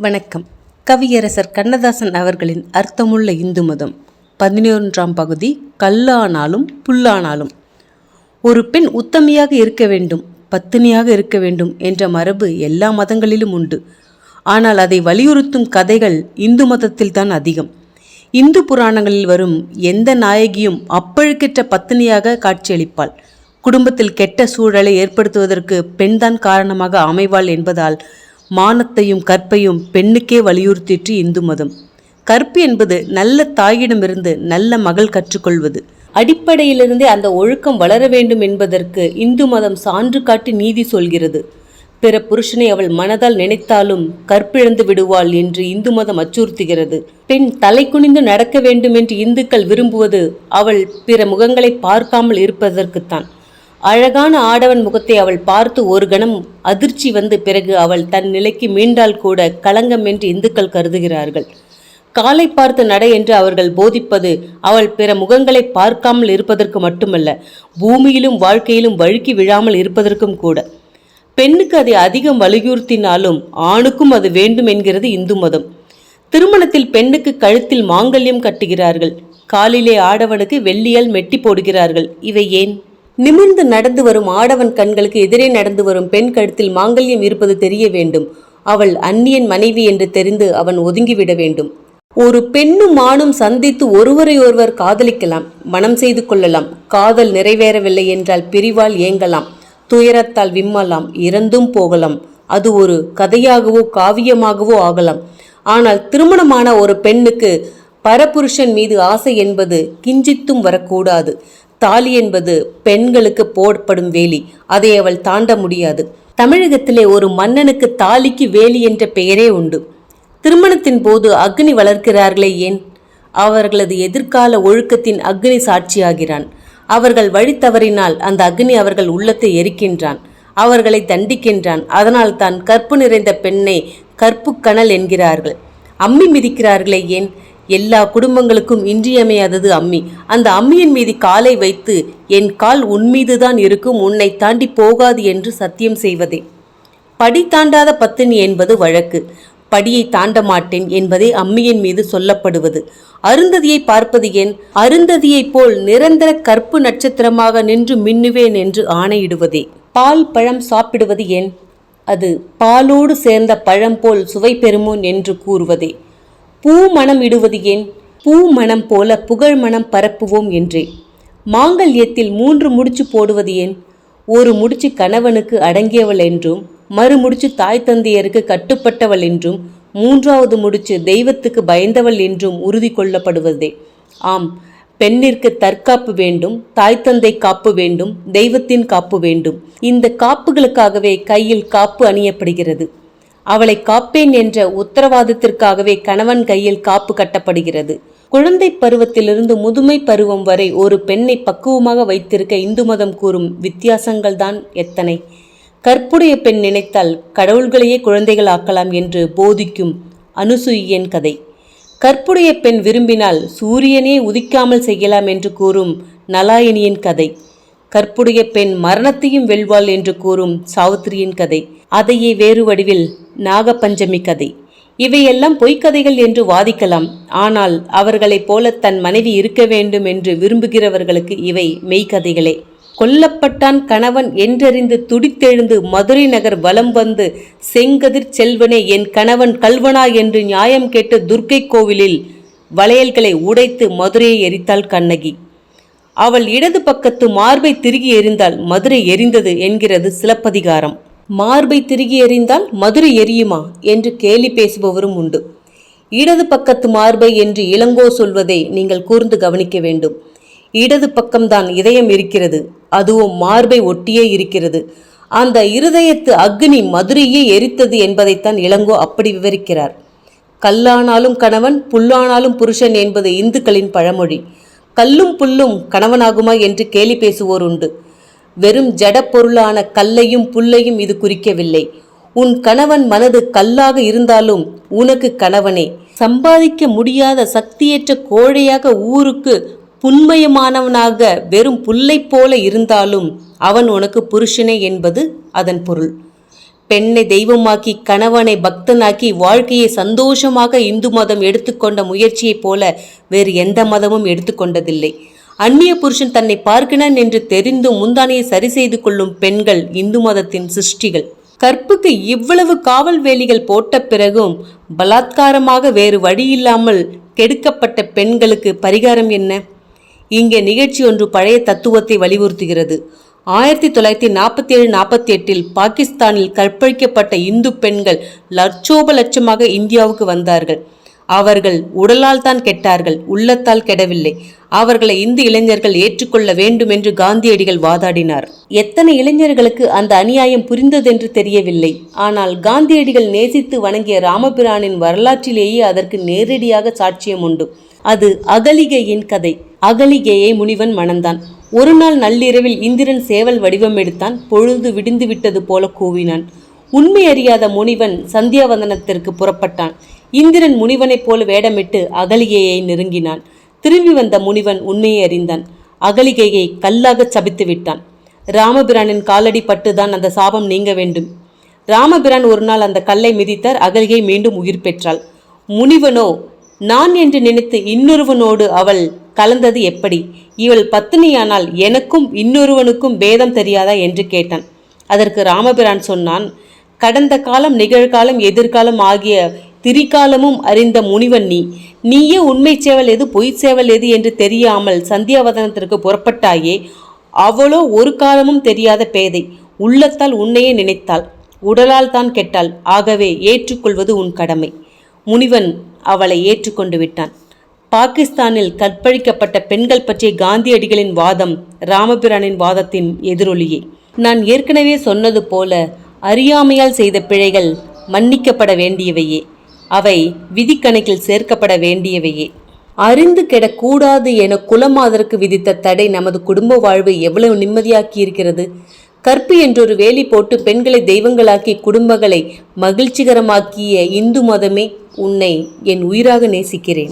வணக்கம். கவியரசர் கண்ணதாசன் அவர்களின் அர்த்தமுள்ள இந்து மதம் பதினொன்றாம் பகுதி கல்லானாலும் புல்லானாலும். ஒரு பெண் உத்தமியாக இருக்க வேண்டும் பத்தினியாக இருக்க வேண்டும் என்ற மரபு எல்லா மதங்களிலும் உண்டு. ஆனால் அதை வலியுறுத்தும் கதைகள் இந்து மதத்தில் தான் அதிகம். இந்து புராணங்களில் வரும் எந்த நாயகியும் அப்பழுக்கற்ற பத்தினியாக காட்சியளிப்பாள். குடும்பத்தில் கெட்ட சூழலை ஏற்படுத்துவதற்கு பெண்தான் காரணமாக அமைவாள் என்பதால் மானத்தையும் கற்பையும் பெண்ணுக்கே வலியுறுத்திற்று இந்து மதம் கற்பு என்பது நல்ல தாயிடமிருந்து நல்ல மகள் கற்றுக்கொள்வது. அடிப்படையிலிருந்தே அந்த ஒழுக்கம் வளர வேண்டும் என்பதற்கு இந்து மதம் சான்று காட்டி நீதி சொல்கிறது. பிற புருஷனை அவள் மனதால் நினைத்தாலும் கற்பிழந்து விடுவாள் என்று இந்து மதம் அச்சுறுத்துகிறது. பெண் தலை குனிந்து நடக்க வேண்டும் என்று இந்துக்கள் விரும்புவது அவள் பிற முகங்களை பார்க்காமல் இருப்பதற்குத்தான். அழகான ஆடவன் முகத்தை அவள் பார்த்து ஒரு கணம் அதிர்ச்சி வந்து பிறகு அவள் தன் நிலைக்கு மீண்டால் கூட களங்கம் என்று இந்துக்கள் கருதுகிறார்கள். காலை பார்த்து நட என்று அவர்கள் போதிப்பது அவள் பிற முகங்களை பார்க்காமல் இருப்பதற்கு மட்டுமல்ல பூமியிலும் வாழ்க்கையிலும் வழுக்கி விழாமல் இருப்பதற்கும் கூட. பெண்ணுக்கு அதை அதிகம் வலியுறுத்தினாலும் ஆணுக்கும் அது வேண்டும் என்கிறது இந்து மதம். திருமணத்தில் பெண்ணுக்கு கழுத்தில் மாங்கல்யம் கட்டுகிறார்கள். காலிலே ஆடவனுக்கு வெள்ளியால் மெட்டி போடுகிறார்கள். இவை ஏன்? நிமிர்ந்து நடந்து வரும் ஆடவன் கண்களுக்கு எதிரே நடந்து வரும் பெண் கழுத்தில் மாங்கல்யம் இருப்பது தெரிய வேண்டும். அவள் அந்நியன் மனைவி என்று தெரிந்து அவன் ஒதுங்கிவிட வேண்டும். ஒரு பெண்ணும் ஆணும் சந்தித்து ஒருவரை ஒருவர் காதலிக்கலாம். மனம் செய்து கொள்ளலாம். காதல் நிறைவேறவில்லை என்றால் பிரிவால் ஏங்கலாம். துயரத்தால் விம்மலாம். இறந்தும் போகலாம். அது ஒரு கதையாகவோ காவியமாகவோ ஆகலாம். ஆனால் திருமணமான ஒரு பெண்ணுக்கு பரபுருஷன் மீது ஆசை என்பது கிஞ்சித்தும் வரக்கூடாது. தாலி என்பது பெண்களுக்கு போடப்படும் வேலி. அதை அவள் தாண்ட முடியாது. தமிழகத்திலே ஒரு மன்னனுக்கு தாலிக்கு வேலி என்ற பெயரே உண்டு. திருமணத்தின் போது அக்னி வளர்க்கிறார்களே ஏன்? அவர்களது எதிர்கால ஒழுக்கத்தின் அக்னி சாட்சியாகிறான். அவர்கள் வழி தவறினால் அந்த அக்னி அவர்கள் உள்ளத்தை எரிக்கின்றான். அவர்களை தண்டிக்கின்றான். அதனால் தான் கற்பு நிறைந்த பெண்ணை கற்பு கணல் என்கிறார்கள். அம்மி மிதிக்கிறார்களே ஏன்? எல்லா குடும்பங்களுக்கும் இன்றியமையாதது அம்மி. அந்த அம்மியின் மீது காலை வைத்து என் கால் உன்மீதுதான் இருக்கும் உன்னை தாண்டி போகாது என்று சத்தியம் செய்வதே. படி தாண்டாத பத்தினி என்பது வழக்கு. படியை தாண்ட மாட்டேன் என்பதே அம்மியின் மீது சொல்லப்படுவது. அருந்ததியை பார்ப்பது ஏன்? அருந்ததியைப் போல் நிரந்தர கற்பு நட்சத்திரமாக நின்று மின்னுவேன் என்று ஆணையிடுவதே. பால் பழம் சாப்பிடுவது ஏன்? அது பாலோடு சேர்ந்த பழம் போல் சுவை பெறுமோன் என்று கூறுவதே. பூ மனம் இடுவது ஏன்? பூ மனம் போல புகழ் மனம் பரப்புவோம் என்றே. மாங்கல்யத்தில் மூன்று முடிச்சு போடுவது ஏன்? ஒரு முடிச்சு கணவனுக்கு அடங்கியவள் என்றும் மறு முடிச்சு தாய் தந்தையருக்கு கட்டுப்பட்டவள் என்றும் மூன்றாவது முடிச்சு தெய்வத்துக்கு பயந்தவள் என்றும் உறுதி கொள்ளப்படுவதே. ஆம் பெண்ணிற்கு தற்காப்பு வேண்டும் தாய் தந்தை காப்பு வேண்டும் தெய்வத்தின் காப்பு வேண்டும். இந்த காப்புகளுக்காகவே கையில் காப்பு அணியப்படுகிறது. அவளை காப்பேன் என்ற உத்தரவாதத்திற்காகவே கணவன் கையில் காப்பு கட்டப்படுகிறது. குழந்தை பருவத்திலிருந்து முதுமை பருவம் வரை ஒரு பெண்ணை பக்குவமாக வைத்திருக்க இந்து மதம் கூறும் வித்தியாசங்கள் தான் எத்தனை. கற்புடைய பெண் நினைத்தால் கடவுள்களையே குழந்தைகள் ஆக்கலாம் என்று போதிக்கும் அனுசூயன் கதை. கற்புடைய பெண் விரும்பினால் சூரியனே உதிக்காமல் செய்யலாம் என்று கூறும் நலாயினியின் கதை. கற்புடைய பெண் மரணத்தையும் வெல்வாள் என்று கூறும் சாவித்திரியின் கதை. அதையே வேறு வடிவில் நாகபஞ்சமி கதை. இவையெல்லாம் பொய்க்கதைகள் என்று வாதிக்கலாம். ஆனால் அவர்களைப் போல தன் மனைவி இருக்க வேண்டும் என்று விரும்புகிறவர்களுக்கு இவை மெய்க்கதைகளே. கொல்லப்பட்டான் கணவன் என்றறிந்து துடித்தெழுந்து மதுரை நகர் வலம் வந்து செங்கதிர் செல்வனே என் கணவன் கல்வனா என்று நியாயம் கேட்டு துர்க்கை கோவிலில் வளையல்களை உடைத்து மதுரையை எரித்தாள் கண்ணகி. அவள் இடது பக்கத்து மார்பை திருகி எறிந்தால் மதுரை எரிந்தது என்கிறது சிலப்பதிகாரம். மார்பை திருகி எறிந்தால் மதுரை எரியுமா? என்று கேலி பேசுபவரும் உண்டு. இடது பக்கத்து மார்பை என்று இளங்கோ சொல்வதை நீங்கள் கூர்ந்து கவனிக்க வேண்டும். இடது பக்கம்தான் இதயம் இருக்கிறது அதுவும் மார்பை ஒட்டியே இருக்கிறது. அந்த இருதயத்து அக்னி மதுரையே எரித்தது என்பதைத்தான் இளங்கோ அப்படி விவரிக்கிறார். கல்லானாலும் கணவன் புல்லானாலும் புருஷன் என்பது இந்துக்களின் பழமொழி. கல்லும் புல்லும் கணவனாகுமா? என்று கேலி பேசுவோர் உண்டு. வெறும் ஜடப்பொருளான கல்லையும் புல்லையும் இது குறிக்கவில்லை. உன் கணவன் மனது கல்லாக இருந்தாலும் உனக்கு கணவனே. சம்பாதிக்க முடியாத சக்தியற்ற கோழையாக ஊருக்கு புண்மயமானவனாக வெறும் புல்லைப் போல இருந்தாலும் அவன் உனக்கு புருஷனே என்பது அதன் பொருள். பெண்ணை தெய்வமாக்கி கணவனை பக்தனாக்கி வாழ்க்கையை சந்தோஷமாக இந்து மதம் எடுத்துக்கொண்ட முயற்சியைப் போல வேறு எந்த மதமும் எடுத்துக்கொண்டதில்லை. அந்நிய புருஷன் தன்னை பார்க்கிறான் என்று தெரிந்தும் முந்தானையை சரி செய்து கொள்ளும் பெண்கள் இந்து மதத்தின் சிருஷ்டிகள். கற்புக்கு இவ்வளவு காவல் வேலிகள் போட்ட பிறகும் பலாத்காரமாக வேறு வழியில்லாமல் கெடுக்கப்பட்ட பெண்களுக்கு பரிகாரம் என்ன? இங்கே நிகழ்ச்சி ஒன்று பழைய தத்துவத்தை வலியுறுத்துகிறது. ஆயிரத்தி தொள்ளாயிரத்தி நாற்பத்தி ஏழு நாற்பத்தி எட்டில் பாகிஸ்தானில் கற்பழிக்கப்பட்ட இந்து பெண்கள் லட்சோப லட்சமாக இந்தியாவுக்கு வந்தார்கள். அவர்கள் உடலால் தான் கெட்டார்கள் உள்ளத்தால் கெடவில்லை. அவர்களை இந்து இளைஞர்கள் ஏற்றுக்கொள்ள வேண்டும் என்று காந்தியடிகள் வாதாடினார். எத்தனை இளைஞர்களுக்கு அந்த அநியாயம் புரிந்ததென்று தெரியவில்லை. ஆனால் காந்தியடிகள் நேசித்து வணங்கிய ராமபிரானின் வரலாற்றிலேயே அதற்கு நேரடியாக சாட்சியம் உண்டு. அது அகலிகையின் கதை. அகலிகையை முனிவன் மணந்தான். ஒரு நாள் நள்ளிரவில் இந்திரன் சேவல் வடிவம் எடுத்தான் பொழுது விடிந்து விட்டது போல கூவினான். உண்மை அறியாத முனிவன் சந்தியாவந்தனத்திற்கு புறப்பட்டான். இந்திரன் முனிவனைப் போல வேடமிட்டு அகலிகையை நெருங்கினான். திரும்பி வந்த முனிவன் உண்மையை அறிந்தான். அகலிகையை கல்லாகச் சபித்து விட்டான். ராமபிரானின் காலடி பட்டுதான் அந்த சாபம் நீங்க வேண்டும். ராமபிரான் ஒரு நாள் அந்த கல்லை மிதித்தார். அகலிகை மீண்டும் உயிர் பெற்றாள். முனிவனோ நான் என்று நினைத்து இன்னொருவனோடு அவள் கலந்தது எப்படி? இவள் பத்தினியானால் எனக்கும் இன்னொருவனுக்கும் பேதம் தெரியாதா என்று கேட்டான். அதற்கு ராமபிரான் சொன்னான் கடந்த காலம் நிகழ்காலம் எதிர்காலம் ஆகிய திரிகாலமும் அறிந்த முனிவன் நீ. நீயே உண்மை சேவல் எது பொய் சேவல் எது என்று தெரியாமல் சந்தியாவதனத்திற்கு புறப்பட்டாயே அவளோ ஒரு காலமும் தெரியாத பேதை. உள்ளத்தால் உன்னையே நினைத்தாள் உடலால் தான் கெட்டாள். ஆகவே ஏற்றுக்கொள்வது உன் கடமை. முனிவன் அவளை ஏற்றுக்கொண்டு விட்டான். பாகிஸ்தானில் கற்பழிக்கப்பட்ட பெண்கள் பற்றிய காந்தியடிகளின் வாதம் ராமபிரானின் வாதத்தின் எதிரொலியே. நான் ஏற்கனவே சொன்னது போல அறியாமையால் செய்த பிழைகள் மன்னிக்கப்பட வேண்டியவையே. அவை விதிக்கணக்கில் சேர்க்கப்பட வேண்டியவையே. அறிந்து கெடக்கூடாது என குலமாதருக்கு விதித்த தடை நமது குடும்ப வாழ்வை எவ்வளவு நிம்மதியாக்கி இருக்கிறது கற்பு என்றொரு வேலி போட்டு பெண்களை தெய்வங்களாக்கி குடும்பங்களை மகிழ்ச்சிகரமாக்கிய இந்து மதமே உன்னை என் உயிராக நேசிக்கிறேன்.